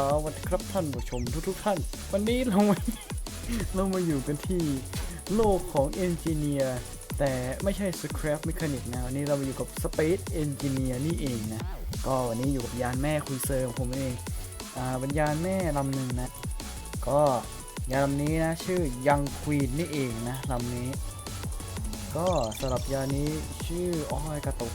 าละสวัสดีครับท่านผู้ชมทุกๆท่าน วันนี้เรามาเรามาอยู่กันที่โลกของเอนจิเนียร์แต่ไม่ใช่ Scrap Mechanic นะวันนี้เรามาอยู่กับ Space Engineer นี่เองนะ ก็วันนี้อยู่กับยานแม่คุยเซอร์ของผมเองอ่าเป็นยานแม่ลำหนึ่งนะ ก็ยานลำนี้นะ ชื่อยังควีนนี่เองนะลำนี้ ก็สำหรับยานนี้ชื่ออ้อยกระตุก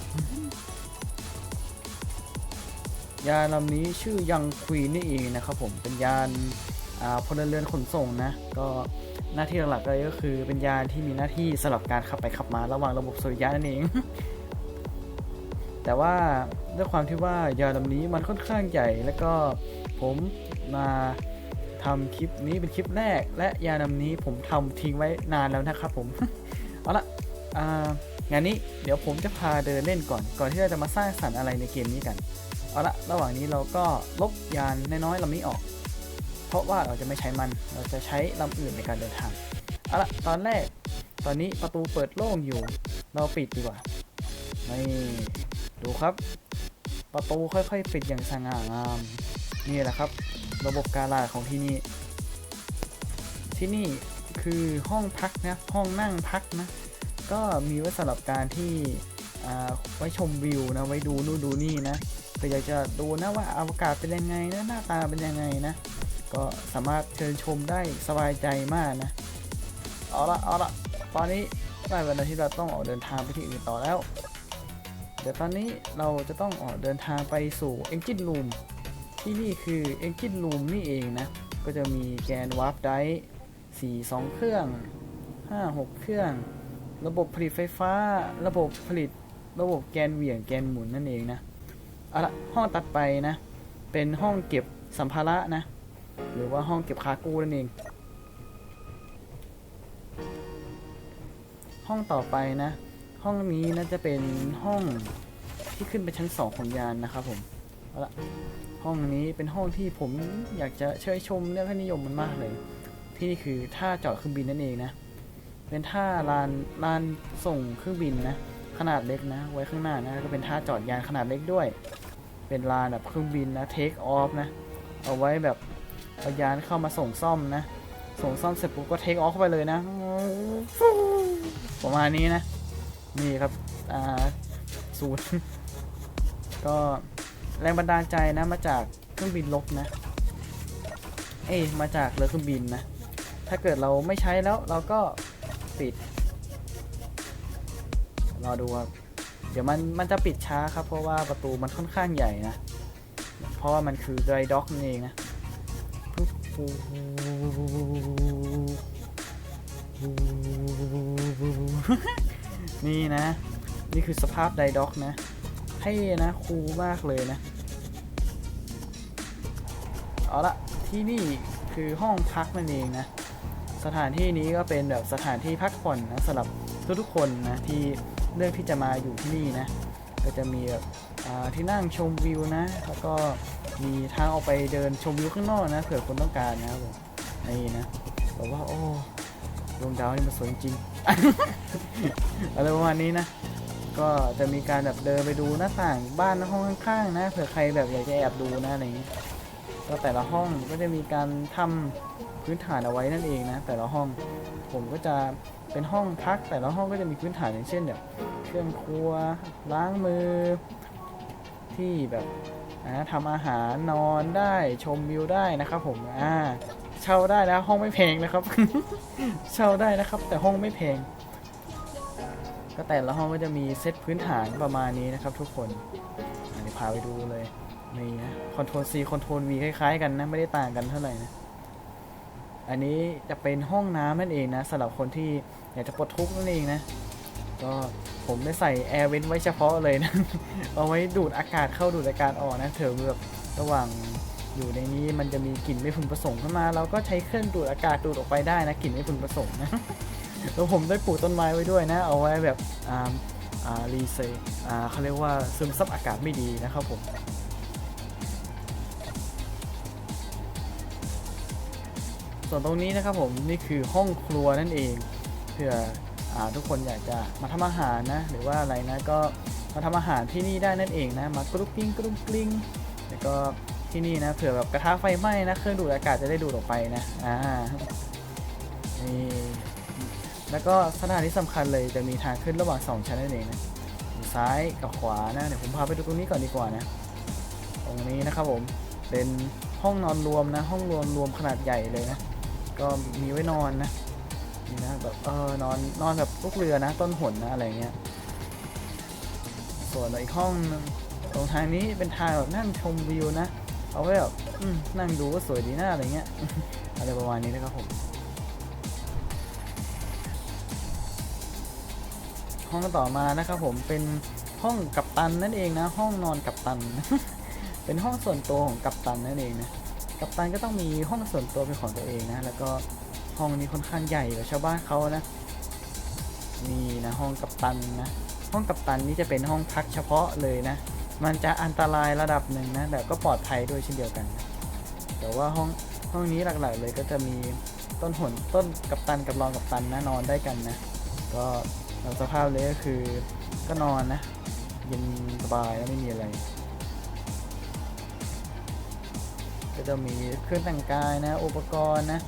ยานลำนี้ชื่อยังควีนนี่เองนะครับผมเป็นยานพลเรือนขนส่งนะ ก็หน้าที่หลักๆเลยก็คือเป็นยานที่มีหน้าที่สลับการขับไปขับมาระหว่างระบบสุริยะนั่นเอง แต่ว่าด้วยความที่ว่ายานลำนี้มันค่อนข้างใหญ่แล้วก็ผมมาทำคลิปนี้เป็นคลิปแรก และยานลำนี้ผมทำทิ้งไว้นานแล้วนะครับผมเอาละงานนี้เดี๋ยวผมจะพาเดินเล่นก่อน ก่อนที่เราจะมาสร้างสรรค์อะไรในเกมนี้กัน เอาละระหว่างนี้เราก็ลบยานน้อยๆลำนี้ออก เพราะว่าเราจะไม่ใช้มัน เราจะใช้ลำอื่นในการเดินทาง เอาละตอนแรก ตอนนี้ประตูเปิดโล่งอยู่ เราปิดดีกว่านี่ดูครับ ประตูค่อยๆ ปิดอย่างสง่างาม นี่แหละครับ ระบบการลาดของที่นี่ ที่นี่คือห้องพักนะ ห้องนั่งพักนะ ก็มีไว้สำหรับการที่อ่าไว้ชมวิวนะ ไว้ดูนู่นดูนี่นะ ก็อยากจะดูนะว่าอวกาศเป็นยังไงนะหน้าตาเป็นยังไงนะ ก็สามารถเชิญชมได้สบายใจมากนะ เอาละเอาละตอนนี้ได้เวลาที่เราต้องออกเดินทางไปที่อื่นต่อแล้ว เดี๋ยวตอนนี้เราจะต้องออกเดินทางไปสู่ Engine Room ที่นี่คือ Engine Room นี่เองนะ ก็จะมีแกน Warp Drive 4 2เครื่อง 5 6 เครื่อง ระบบผลิตไฟฟ้า ระบบผลิต ระบบแกนเหวี่ยงแกนหมุนนั่นเองนะ เอาละห้องตัดไปนะ เป็นห้องเก็บสัมภาระนะ หรือว่าห้องเก็บคากูนั่นเอง ห้องต่อไปนะ ห้องนี้นะจะเป็นห้องที่ขึ้นไปชั้นสองของยานนะครับผมเอาละห้องนี้เป็นห้องที่ผมอยากจะเชิญชมเรื่องนิยมมันมากเลย ที่นี่คือท่าจอดเครื่องบินนั่นเองนะ เป็นท่าลานลานส่งเครื่องบินนะ ขนาดเล็กนะ ไว้ข้างหน้านะ ก็เป็นท่าจอดยานขนาดเล็กด้วย เป็นลานแบบเครื่องบินนะเทคออฟนะ เอาไว้แบบเอายานเข้ามาส่งซ่อมนะ ส่งซ่อมเสร็จปุ๊บก็เทคออฟเข้าไปเลยนะประมาณนี้นะ นี่ครับ อ่าศูนย์ก็แรงบันดาลใจนะมาจากเครื่องบินลบนะ เอ้มาจากเรือเครื่องบินนะ ถ้าเกิดเราไม่ใช้แล้วเราก็ปิด รอดูครับ ดี๋ยวมันมันจะปิดช้าครับ เพราะว่าประตูมันค่อนข้างใหญ่นะ เพราะว่ามันคือไดด็อกนั่นเองนะนี่นะ นี่คือสภาพไดด็อกนะเท่นะคูลมากเลยนะ เอาละที่นี่คือห้องพักนั่นเองนะ สถานที่นี้ก็เป็นแบบสถานที่พักผ่อนนะสำหรับทุกๆคนนะที่ เลือกที่จะมาอยู่ที่นี่นะ ก็จะมีแบบที่นั่งชมวิวนะ แล้วก็มีทางออกไปเดินชมวิวข้างนอกนะเผื่อคนต้องการนะครับผมนี่นะแบบว่าโอ้ดวงดาวนี่มันสวยจริงอะไรประมาณนี้นะ ก็จะมีการแบบเดินไปดูหน้าต่างบ้านห้องข้างๆนะเผื่อใครแบบอยากจะแอบดูนะอะไรอย่างนี้ก็แต่ละห้องก็จะมีการทำพื้นฐานเอาไว้นั่นเองนะ แต่ละห้องผมก็จะเป็นห้องพักแต่ละห้องก็จะมีพื้นฐานอย่างเช่นแบบ เครื่องครัว ล้างมือ ที่แบบอ่าทำอาหารนอนได้ชมวิวได้นะครับ ผมอ่าเช่าได้นะห้องไม่แพงนะครับ เช่าได้นะครับ แต่ห้องไม่แพง ก็แต่ละห้องก็จะมีเซตพื้นฐานประมาณนี้นะครับ ทุกคนอันนี้พาไปดูเลยนี่นะคอนโทรล C คอนโทรล V คล้ายๆกันนะไม่ได้ต่างกันเท่าไหร่นะอันนี้จะเป็นห้องน้ำนั่นเองนะสำหรับคนที่อยากจะปลดทุกข์นั่นเองนะ ก็ผมได้ใส่แอร์เวนไว้เฉพาะเลยนะ เอาไว้ดูดอากาศเข้าดูดอากาศออกนะเถอะแบบระหว่างอยู่ในนี้มันจะมีกลิ่นไม่พึงประสงค์ขึ้นมา เราก็ใช้เครื่องดูดอากาศดูดออกไปได้นะกลิ่นไม่พึงประสงค์นะแล้วผมได้ปลูกต้นไม้ไว้ด้วยนะ เอาไว้แบบอ่าอ่ารีเซอ่าเขาเรียกว่าซึมซับอากาศไม่ดีนะครับผมส่วนตรงนี้นะครับผมนี่คือห้องครัวนั่นเองเผื่อ ทุกคนอยากจะมาทำอาหารนะ หรือว่าอะไรนะก็มาทำอาหารที่นี่ได้นั่นเองนะมากรุบกริ้งกรุบกริ้งแล้วก็ที่นี่นะเผื่อแบบกระทะไฟไหม้นะเครื่องดูดอากาศจะได้ดูดออกไปนะอ่านี่แล้วก็สถานที่สำคัญเลยจะมีทางขึ้นระหว่างสองชั้นนั่นเองนะซ้ายกับขวานะเดี๋ยวผมพาไปดูตรงนี้ก่อนดีกว่านะ ตรงนี้นะครับผมเป็นห้องนอนรวมนะ ห้องรวมรวมขนาดใหญ่เลยนะ ก็มีไว้นอนนะ นี่นะแบบเออนอนนอนแบบลูกเรือนะ ต้นหนนะอะไรเงี้ยส่วนอีกห้องตรงทางนี้เป็นทางแบบนั่งชมวิวนะ เอาไว้แบบนั่งดูก็สวยดีหน้าอะไรเงี้ยอะไรประมาณนี้นะครับผมห้องต่อมานะครับผมเป็นห้องกัปตันนั่นเองนะ ห้องนอนกัปตัน เป็นห้องส่วนตัวของกัปตันนั่นเองนะกัปตันก็ต้องมีห้องส่วนตัวเป็นของตัวเองนะ แล้วก็ ห้องนี้ค่อนข้างใหญ่กว่าชาวบ้านเขานะนี่นะห้องกัปตันนะห้องกัปตันนี่จะเป็นห้องพักเฉพาะเลยนะ มันจะอันตรายระดับหนึ่งนะแต่ก็ปลอดภัยด้วยเช่นเดียวกันนะแต่ว่าห้องห้องนี้หลักๆเลยก็จะมีต้นหนต้นกัปตันกับรองกัปตันนะนอนได้กันนะ ก็สภาพเลยก็คือก็นอนนะเย็นสบายแล้วไม่มีอะไร ก็จะมีเครื่องแต่งกายนะ อุปกรณ์นะ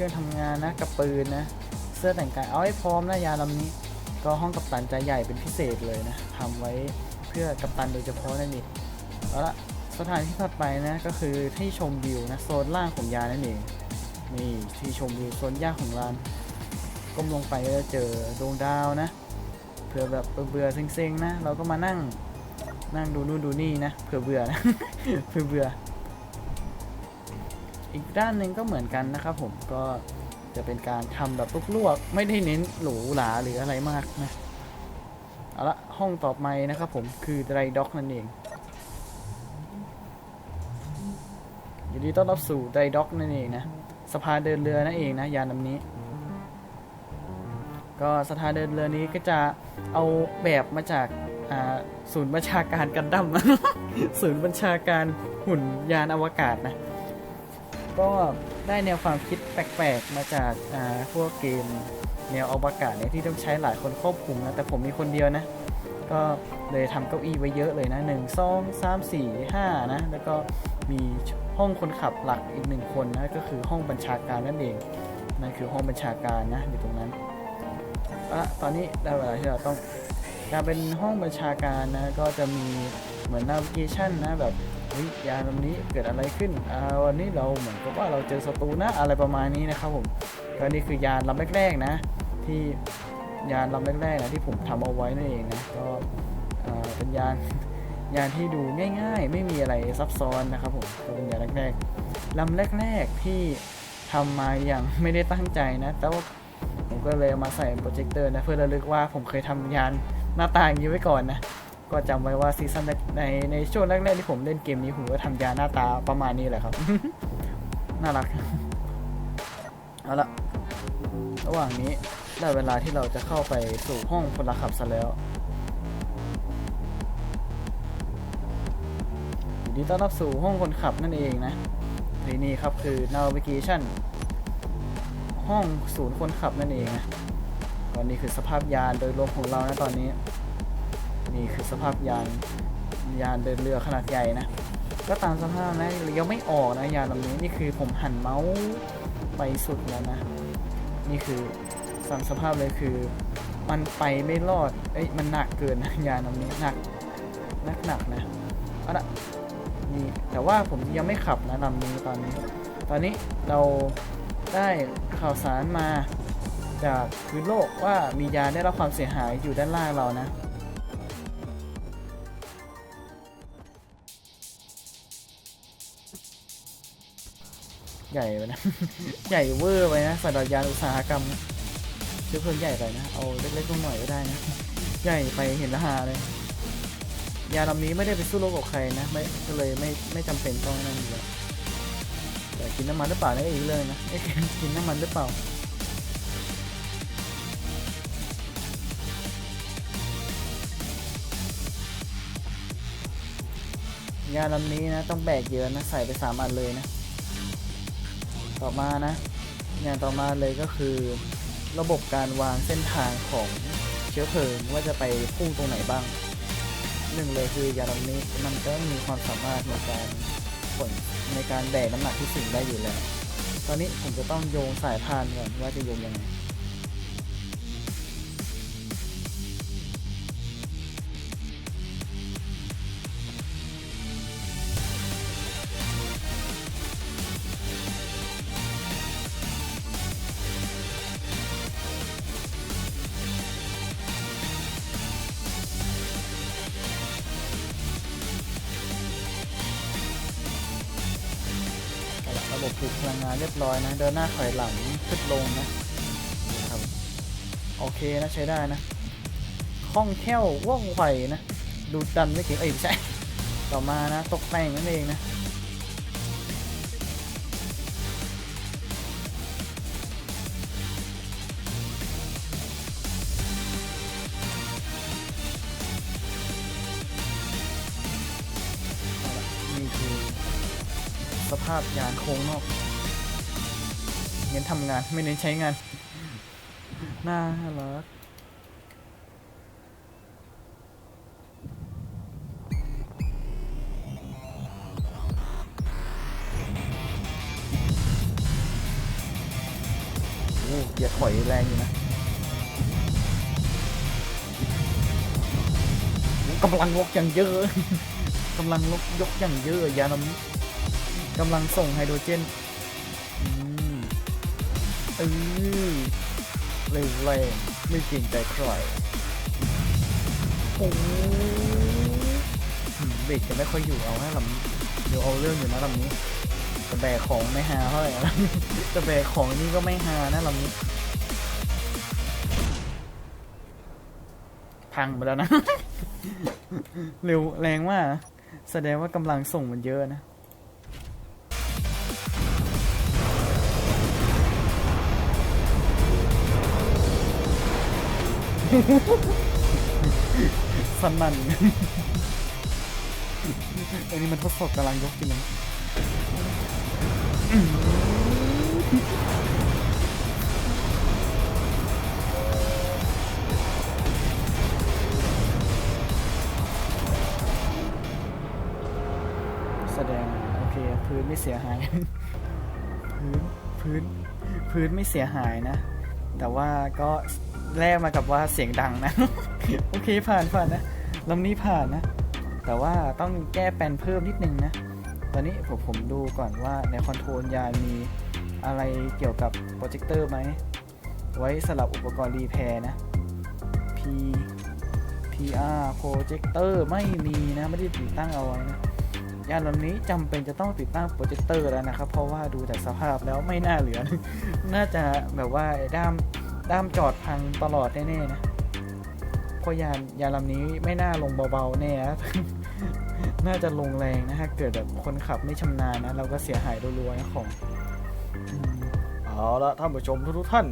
รื่องทำงานนะกับปืนนะ เสื้อแต่งกายเอาให้พร้อมนะยาลำนี้ ก็ห้องกัปตันจะใหญ่เป็นพิเศษเลยนะทำไว้เพื่อกัปตันโดยเฉพาะนั่นเองเอาละสถานที่ถัดไปนะก็คือที่ชมวิวนะโซนล่างของยานนั่นเองนี่ที่ชมวิวโซนย่าของลานก้มลงไปก็จะเจอดวงดาวนะเผื่อแบบเบื่อเซ็งๆนะ เราก็มานั่งนั่งดูนู่นดูนี่นะเผื่อเบื่อนะเผื่อเบื่อ อีกด้านหนึ่งก็เหมือนกันนะครับผมก็จะเป็นการทำแบบลวกๆไม่ได้เน้นหรูหราหรืออะไรมากนะเอาละห้องต่อไปนะครับผมคือไดด็อกนั่นเองยินดีต้อนรับสู่ไดด็อกนั่นเองนะสะพาเดินเรือนั่นเองนะยานลำนี้ ก็สถานเดินเรือนี้ก็จะเอาแบบมาจากศูนย์บัญชาการกันดั้มศูนย์บัญชาการหุ่นยานอวกาศนะ ก็ได้แนวความคิดแปลกๆ มาจากอ่าพวกเกมแนวอวกาศเนี่ยที่ต้องใช้หลายคนควบคุมนะ แต่ผมมีคนเดียวนะ ก็เลยทำเก้าอี้ไว้เยอะเลยนะหนึ่งสองสามสี่ห้านะ แล้วก็มีห้องคนขับหลักอีกหนึ่งคนนะ ก็คือห้องบัญชาการนั่นเอง นั่นคือห้องบัญชาการนะอยู่ตรงนั้นอะตอนนี้ได้เวลาที่เราต้องการเป็นห้องบัญชาการนะ ก็จะมีเหมือนนาวิเกชันนะแบบ เฮ้ยยาลำนี้เกิดอะไรขึ้นอ่าวันนี้เราเหมือนกับว่าเราเจอศัตรูนะอะไรประมาณนี้นะครับผมก็นี่คือยาลำแรกๆนะ ที่ยานลำแรกๆนะที่ผมทำเอาไว้นั่นเองนะก็อ่าเป็นยานยานที่ดูง่ายๆ ไม่มีอะไรซับซ้อนนะครับผมก็เป็นยานแรกๆลำแรกๆที่ทำมาอย่างไม่ได้ตั้งใจนะ แต่ว่าผมก็เลยเอามาใส่โปรเจคเตอร์นะเพื่อระลึกว่าผมเคยทำยานหน้าตาอย่างนี้ไว้ก่อนนะ ก็จำไว้ว่าซีซั่นในในช่วงแรกๆที่ผมเล่นเกมนี้ผมก็ทำยาหน้าตาประมาณนี้แหละครับ น่ารักเอาละระหว่างนี้ได้เวลาที่เราจะเข้าไปสู่ห้องพลขับซะแล้วยินดีต้อนรับสู่ห้องคนขับนั่นเองนะที่นี่ครับคือ navigation ห้องศูนย์คนขับนั่นเองนะตอนนี้คือสภาพยานโดยรวมของเรานะตอนนี้ นี่คือสภาพยานยานเดินเรือขนาดใหญ่นะ ก็ตามสภาพนะยังไม่ออกนะยานลำนี้นี่คือผมหันเมาส์ไปสุดแล้วนะ นี่คือสามสภาพเลยคือ มันไปไม่รอด เอ้ยมันหนักเกินนะยานลำนี้หนักหนักหนักนะเอาละนี่แต่ว่าผมยังไม่ขับนะลำนี้ตอนนี้ ตอนนี้เราได้ข่าวสารมาจากพื้นโลกว่ามียานได้รับความเสียหายอยู่ด้านล่างเรานะ ใหญ่ไปนะ ใหญ่เวอร์ไปนะสำหรับยานอุตสาหกรรมเชื้อเพลิงใหญ่ไปนะ เอาเล็กๆลงหน่อยก็ได้นะ ใหญ่ไปเห็นละหาเลย ยาลำนี้ไม่ได้ไปสู้รบกับใครนะ ไม่ก็เลยไม่ไม่จำเป็นต้องนั่นอยู่แล้วแต่กินน้ำมันหรือเปล่านี่อีกเรื่องนะเอ๊ะกินน้ำมันหรือเปล่ายาลำนี้นะ ต้องแบกเยอะนะ ใส่ไปสามอันเลยนะ ต่อมานะอย่างต่อมาเลยก็คือ ระบบการวางเส้นทางของเชื้อเพลิงว่าจะไปพุ่งตรงไหนบ้างหนึ่งเลยคือยาลำนี้มันก็มีความสามารถในการผลในการแบกน้ำหนักที่สูงได้อยู่แล้ว ตอนนี้ผมจะต้องโยงสายพานก่อนว่าจะโยงยังไง ระบบผลิตพลังงานเรียบร้อยนะ เดินหน้าถอยหลังขึ้นลงนะนะครับโอเคนะใช้ได้นะคล่องแคล่วว่องไวนะ ดูดันไม่เก่งเอ้ยไม่ใช่ ต่อมานะ ตกแต่งนั่นเองนะาพยานโค้งนอกเน้นทำงานไม่เน้นใช้งาน น่ารักโอ้เกียร์ถอยแรงอยู่นะกำลังลกอย่างเยอะกำลังลกยกอย่างเยอะยานำนี้ กำลังส่งไฮโดรเจนอืมเออเร็วแรงไม่เกรงใจใครโอ้อืมเบรกจะไม่ค่อยอยู่เอาให้ลำเดี๋ยวเอาเรื่องอยู่นะลำนี้จะแบกของไม่หาเท่าไหร่นะจะแบกของนี่ก็ไม่หานะลำนี้พังไปแล้วนะ เร็วแรงมาก แสดงว่ากำลังส่งมันเยอะนะ สนั่นอันนี้มันทดสอบกำลังยกจริงนะแสดง โอเค พื้นไม่เสียหาย พื้น พื้น พื้นไม่เสียหายนะ แต่ว่าก็ แลกมากับว่าเสียงดังนะ โอเคผ่านผ่านนะลำนี้ผ่านนะ แต่ว่าต้องแก้แปลนเพิ่มนิดนึงนะ ตอนนี้ผมผมดูก่อนว่าในคอนโทรลยานมีอะไรเกี่ยวกับโปรเจคเตอร์ไหม ไว้สลับอุปกรณ์รีแพร์นะ P PR โปรเจคเตอร์ไม่มีนะ ไม่ได้ติดตั้งเอาไว้นะยานลำนี้จำเป็นจะต้องติดตั้งโปรเจคเตอร์แล้วนะครับ เพราะว่าดูจากสภาพแล้วไม่น่าเหลือ น่าจะแบบว่าด้าม ด้ามจอดพังตลอดแน่ๆนะเพราะยานยานลำนี้ไม่น่าลงเบาๆแน่นะน่าจะลงแรงนะถ้าเกิดแบบคนขับไม่ชำนาญนะ เราก็เสียหายรัวๆนะของอืมเอาละท่านผู้ชมทุกๆท่าน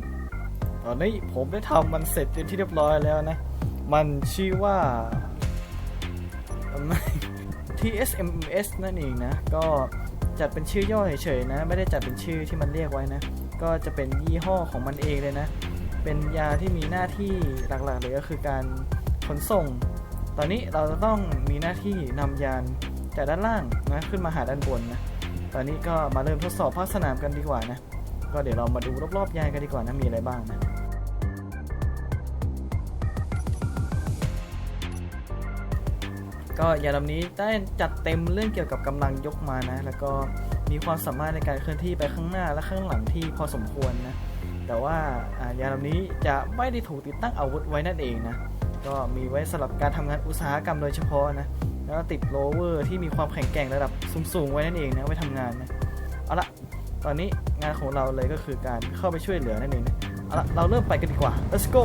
ตอนนี้ผมได้ทำมันเสร็จเป็นที่เรียบร้อยแล้วนะ มันชื่อว่า TSMS นั่นเองนะ ก็จัดเป็นชื่อย่อเฉยๆนะ ไม่ได้จัดเป็นชื่อที่มันเรียกไว้นะ ก็จะเป็นยี่ห้อของมันเองเลยนะ เป็นยาที่มีหน้าที่หลักๆเลยก็คือการขนส่ง ตอนนี้เราจะต้องมีหน้าที่นำยานจากด้านล่างนะขึ้นมาหาด้านบนนะ ตอนนี้ก็มาเริ่มทดสอบภาคสนามกันดีกว่านะ ก็เดี๋ยวเรามาดูรอบๆยานกันดีกว่านะมีอะไรบ้างนะก็ยานลำนี้ได้จัดเต็มเรื่องเกี่ยวกับกำลังยกมานะ แล้วก็มีความสามารถในการเคลื่อนที่ไปข้างหน้าและข้างหลังที่พอสมควรนะ แต่ว่ายานลำนี้จะไม่ได้ถูกติดตั้งอาวุธไว้นั่นเองนะ ก็มีไว้สำหรับการทำงานอุตสาหกรรมโดยเฉพาะนะ แล้วติดโลเวอร์ที่มีความแข็งแกร่งระดับสูงๆไว้นั่นเองนะไว้ทำงานนะเอาละตอนนี้งานของเราเลยก็คือการเข้าไปช่วยเหลือนั่นเองนะเอาละเราเริ่มไปกันดีกว่า let's go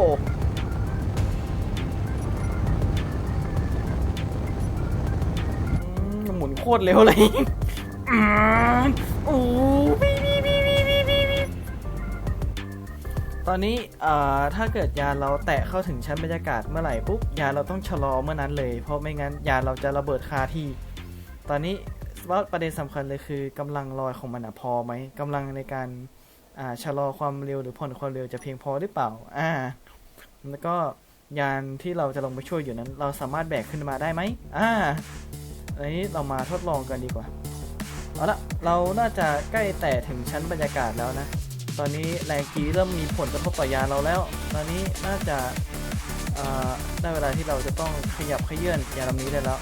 หมุนโคตรเร็วเลยอื ตอนนี้ถ้าเกิดยานเราแตะเข้าถึงชั้นบรรยากาศเมื่อไหร่ปุ๊บยานเราต้องชะลอเมื่อนั้นเลย เพราะไม่งั้นยานเราจะระเบิดคาที่ ตอนนี้ว่าประเด็นสำคัญเลยคือกำลังลอยของมันอพอไหมกำลังในการชะลอความเร็วหรือผ่อนความเร็วจะเพียงพอหรือเปล่าอ่าแล้วก็ยานที่เราจะลงไปช่วยอยู่นั้น เราสามารถแบกขึ้นมาได้ไหมอ่าอันนี้เรามาทดลองกันดีกว่าเอาละเราน่าจะใกล้แต่ถึงชั้นบรรยากาศแล้วนะ ตอนนี้แรงกีเริ่มมีผลกระทบต่อยานเราแล้ว ตอนนี้น่าจะได้เวลาที่เราจะต้องขยับขยื่นยานลำนี้ได้แล้ว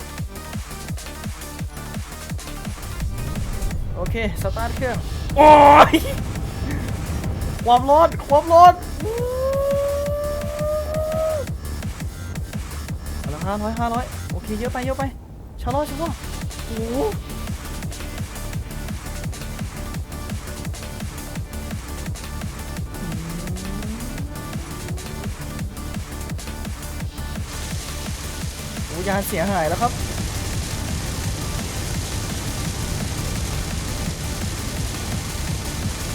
โอเค สตาร์ทเครื่อง โอ้ย ความร้อน ความร้อนเอาละห้าร้อยห้าร้อยโอเค เยอะไป เยอะไปชะลอชะลอโอ้ ยานเสียหายแล้วครับ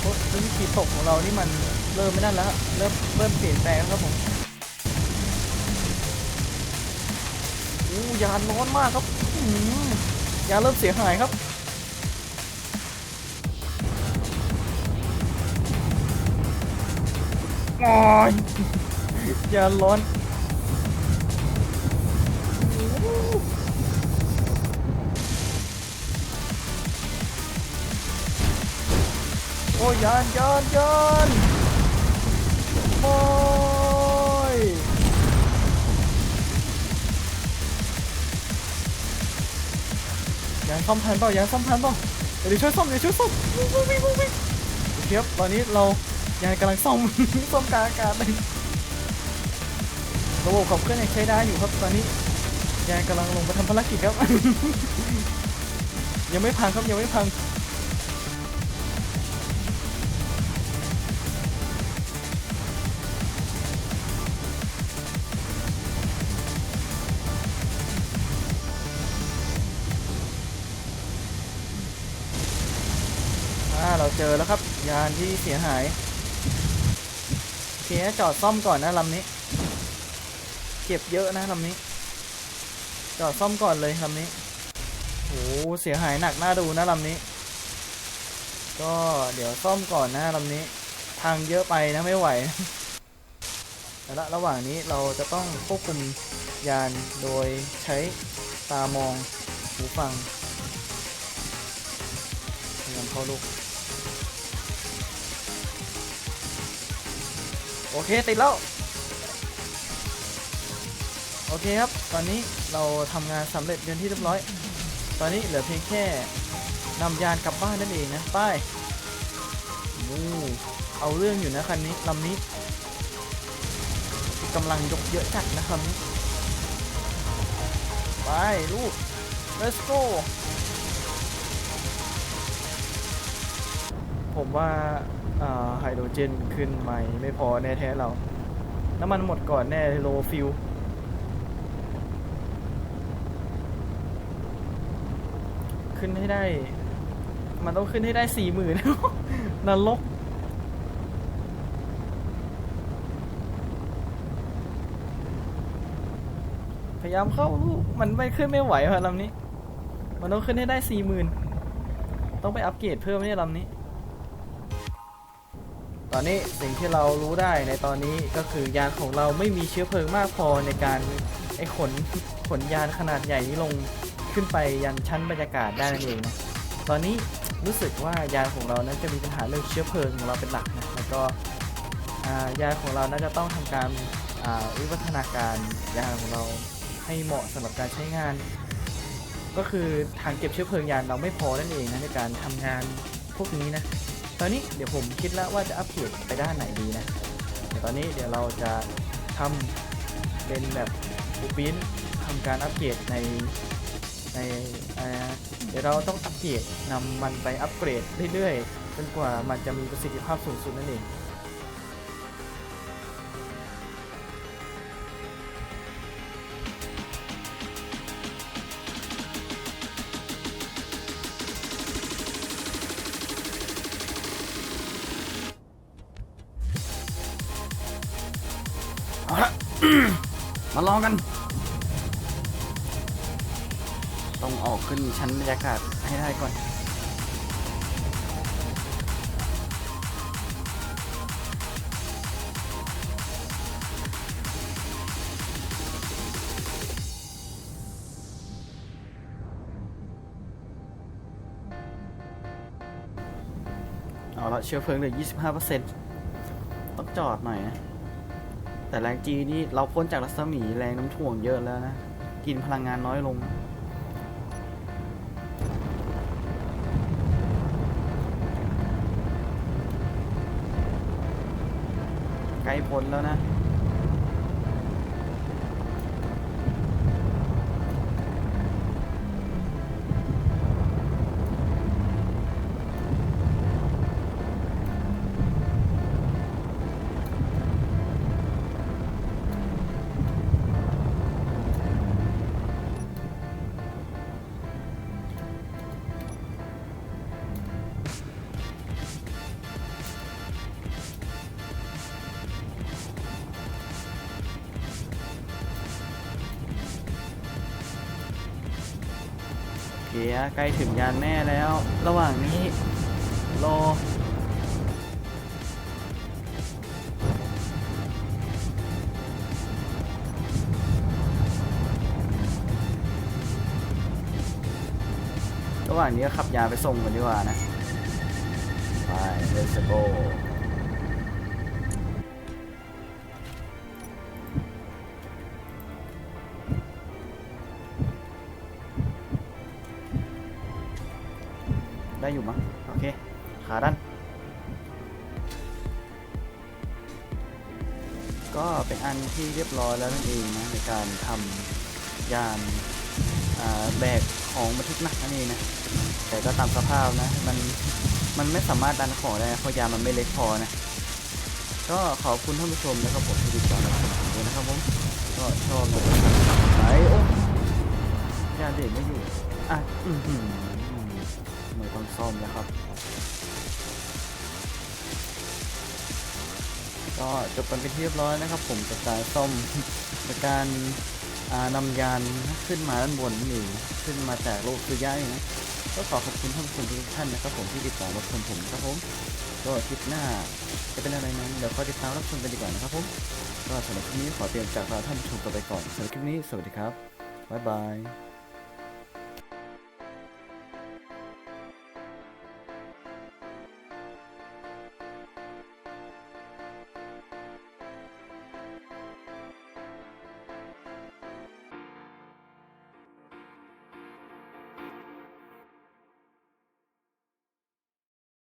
โอ้ยวิธีตกของเรานี่มันเริ่มไม่นั่นแล้วเริ่มเริ่มเปลี่ยนแปลงแล้วครับผมอู้ยานร้อนมากครับยานเริ่มเสียหายครับอ้ยยานร้อน โอ้ยยานยานยานโอ้ยยานซ่อมทันเปล่ายานซ่อมทันเปล่าเดี๋ยวช่วยซ่อมเดี๋ยวช่วยซ่อมวิ่งวิ่งวิ่งวิ่งวิ่งโอเคครับตอนนี้เรายานกำลังซ่อมซ่อมกลางอากาศเลยระบบขับเคลื่อนยังใช้ได้อยู่ครับตอนนี้ยานกำลังลงมาทำภารกิจครับ ยังไม่พังครับยังไม่พัง เราเจอแล้วครับ ยานที่เสียหายโอเคจอดซ่อมก่อนนะลำนี้ เก็บเยอะนะลำนี้ จอดซ่อมก่อนเลยลำนี้โอ้เสียหายหนักน่าดูนะลำนี้ ก็เดี๋ยวซ่อมก่อนนะลำนี้ ทางเยอะไปนะไม่ไหวแต่ละระหว่างนี้เราจะต้องควบคุมยานโดยใช้ตามองหูฟังพยายามเข้าลูก โอเคติดแล้ว โอเคครับ ตอนนี้เราทำงานสำเร็จเรียนที่เรียบร้อย ตอนนี้เหลือเพียงแค่นำยานกลับบ้านนั่นเองนะไป้ายมูเอาเรื่องอยู่นะคันนี้ลำนี้กำลังยกเยอะจัดนะคำนี้ไปลูก let's go ผมว่า ไฮโดรเจนขึ้นใหม่ไม่พอแน่แท้เรา น้ำมันหมดก่อนแน่โลฟิลขึ้นให้ได้ มันต้องขึ้นให้ได้สี่หมื่นนรกพยายามเข้าลูกมันไม่ขึ้นไม่ไหวว่ะลำนี้ มันต้องขึ้นให้ได้สี่หมื่นต้องไปอัปเกรดเพิ่มเนี่ยลำนี้ อนนี้สิ่งที่เรารู้ได้ในตอนนี้ก็คือยานของเราไม่มีเชื้อเพลิงมากพอในการไอ้ขนขนยานขนาดใหญ่นี้ลงขึ้นไปยันชั้นบรรยากาศได้นั่นเองนะตอนนี้รู้สึกว่ายานของเรานั้นจะมีปัญหาเรื่องเชื้อเพลิงของเราเป็นหลักนะแล้วก็ยานของเราน่าจะต้องทำการวิวัฒนาการยานของเราให้เหมาะสำหรับการใช้งาน ก็คือทางเก็บเชื้อเพลิงยานเราไม่พอนั่นเองนะในการทำงานพวกนี้นะ ตอนนี้เดี๋ยวผมคิดแล้วว่าจะอัปเกรดไปด้านไหนดีนะเดี๋ยวตอนนี้เดี๋ยวเราจะทำเป็นแบบบูปินทำการอัปเกรดในในอ่าเดี๋ยวเราต้องอัปเกรดนำมันไปอัปเกรดเรื่อยๆจนกว่ามันจะมีประสิทธิภาพสูงสุดนั่นเอง มาลองกัน ต้องออกขึ้นชั้นบรรยากาศให้ได้ก่อนเอาละเชื้อเพลิงเหลือ25%ต้องจอดหน่อยนะ แต่แรงจีนี่เราพ้นจากรัศมีแรงน้ำถ่วงเยอะแล้วนะ กินพลังงานน้อยลง ใกล้พ้นแล้วนะ โอเคอะใกล้ถึงยานแม่แล้ว ระหว่างนี้รอระหว่างนี้ก็ขับยาไปส่งกันดีกว่านะ ไป let's go ได้อยู่มั้งโอเค ขาดันก็เป็นอันที่เรียบร้อยแล้วนั่นเองนะในการทำยานแบกของบรรทุกหนักนั่นเองนะแต่ก็ตามสภาพนะมันมันไม่สามารถดันของได้เพราะยานมันไม่เล็กพอนะ ก็ขอบคุณท่านผู้ชมนะครับผมที่ติดตามรับชมด้วยนะครับผมก็ชอบเลยไหนโอ้ยานเด็กไม่อยู่อะอือหือไม่ ต้องซ่อมแล้วครับ ก็จบกันไปที่เรียบร้อยนะครับ ผมกับการซ่อมในการอ่านำยานขึ้นมาด้านบนนี่ขึ้นมาจากโลกสุริยะนี่นะก็ขอขอบคุณท่านผู้ชมทุกท่านนะครับ ผมที่ติดตามรับชมผมนะครับผมก็คลิปหน้าจะเป็นอะไรนั้นเดี๋ยวคอยติดตามรับชมกันดีกว่านะครับผมก็สำหรับคลิปนี้ขอเตรียมจากลาท่านผู้ชมกันไปก่อนสำหรับคลิปนี้สวัสดีครับบ๊ายบาย